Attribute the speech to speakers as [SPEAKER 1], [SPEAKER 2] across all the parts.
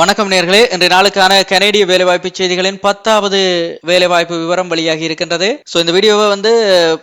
[SPEAKER 1] வணக்கம் நேர்களே. இன்றைய நாளுக்கான கனேடிய வேலைவாய்ப்பு செய்திகளின் பத்தாவது வேலைவாய்ப்பு விவரம் வெளியாகி இருக்கின்றது. ஸோ இந்த வீடியோவை வந்து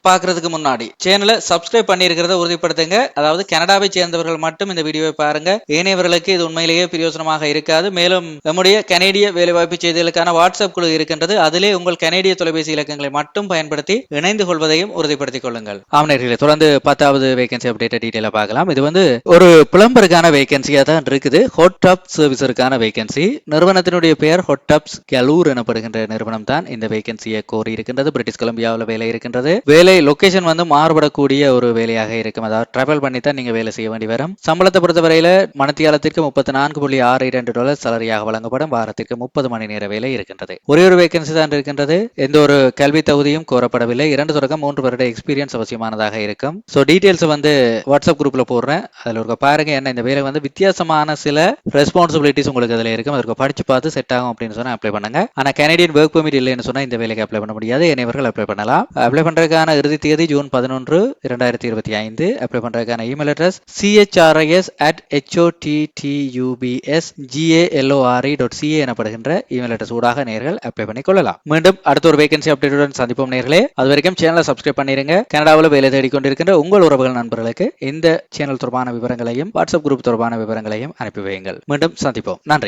[SPEAKER 1] பார்க்கறதுக்கு முன்னாடி சேனலை சப்ஸ்கிரைப் பண்ணியிருக்கிறத உறுதிப்படுத்துங்க. அதாவது கனடாவை சேர்ந்தவர்கள் மட்டும் இந்த வீடியோவை பாருங்க. ஏனையவர்களுக்கு இது உண்மையிலேயே பிரயோசனமாக இருக்காது. மேலும் நம்முடைய கனேடிய வேலைவாய்ப்பு செய்திகளுக்கான வாட்ஸ்அப் குழு இருக்கின்றது. அதிலே உங்கள் கனேடிய தொலைபேசி இலக்கங்களை மட்டும் பயன்படுத்தி இணைந்து கொள்வதையும் உறுதிப்படுத்திக் கொள்ளுங்கள். ஆம் நேர்களே தொடர்ந்து பத்தாவது வேகன்சி அப்டேட் டீட்டெயிலாக பார்க்கலாம். இது வந்து ஒரு பிளம்பருக்கான வேகன்சியாக தான் இருக்குது. ஹோட் டாப் சர்வீஸருக்கான வேகன்சி நிறுவனத்தினுடைய பெயர் ஹொட்டப்ஸ் கலூர் எனப்படுகின்ற நிறுவனம் தான் இந்த வேகன்சியை கோரி இருக்கின்றது பிரிட்டிஷ் கொலம்பியாவில் வேலை இருக்கின்றது. வேலை லொகேஷன் வந்து மாறுபடக்கூடிய ஒரு வேலையாக இருக்கும். அதாவது டிராவல் பண்ணி தான் நீங்க வேலை செய்ய வேண்டி வரும். சம்பளத்தை பொறுத்தவரையில மனத்தியாலத்திற்கு முப்பத்தி நான்கு புள்ளி ஆறு இரண்டு டாலர் சலரியாக வழங்கப்படும். வாரத்திற்கு முப்பது மணி நேர வேலை இருக்கின்றது. ஒரே ஒரு வேகன்சி தான் இருக்கின்றது. எந்த ஒரு கல்வி தகுதியும் கோரப்படவில்லை. இரண்டு தொடக்கம் மூன்று வருட எக்ஸ்பீரியன்ஸ் அவசியமானதாக இருக்கும். ஸோ டீட்டெயில்ஸ் வந்து வாட்ஸ்அப் குரூப்ல போடுறேன். அதில் ஒரு பாருங்க என்ன இந்த வேலை வந்து வித்தியாசமான சில ரெஸ்பான்சிபிலிட்டிஸ் உங்களுக்கு அதில் இருக்கும். அதற்கு படிச்சு பார்த்து செட் ஆகும் அப்படின்னு சொன்னால் அப்ளை பண்ணுங்க. ஆனால் கனடியன் ஒர்க் பெர்மிட் இல்லைன்னு சொன்னால் இந்த வேலைக்கு அப்ளை பண்ண முடியாது. என்னவர்கள் அப்ளை பண்ணலாம். அப்ளை பண்ணுறதுக்கான இறுதி தேதி ஜூன் பதினொன்று இரண்டாயிரத்தி இருபத்தி ஐந்து. அப்ளை பண்ணுறதுக்கான email address CHRIS at HOTTUBS GALORE dot CA எனப்படுகின்ற இமெயில் அட்ரஸ் ஊடாக நேர்கள் அப்ளை பண்ணி கொள்ளலாம். மீண்டும் அடுத்த ஒரு வேகன்சி அப்டேட்டுடன் சந்திப்போம் நேர்களே. அது வரைக்கும் சேனலை சப்ஸ்கிரைப் பண்ணிருங்க. கனடாவில் வேலை தேடிக்கொண்டிருக்கின்ற உங்கள் உறவுகள் நண்பர்களுக்கு இந்த சேனல் தொடர்பான விவரங்களையும் வாட்ஸ்அப் குரூப் தொடர்பான விவரங்களையும் அனுப்பி வையுங்கள். மீண்டும் சந்திப்போம். நன்றி.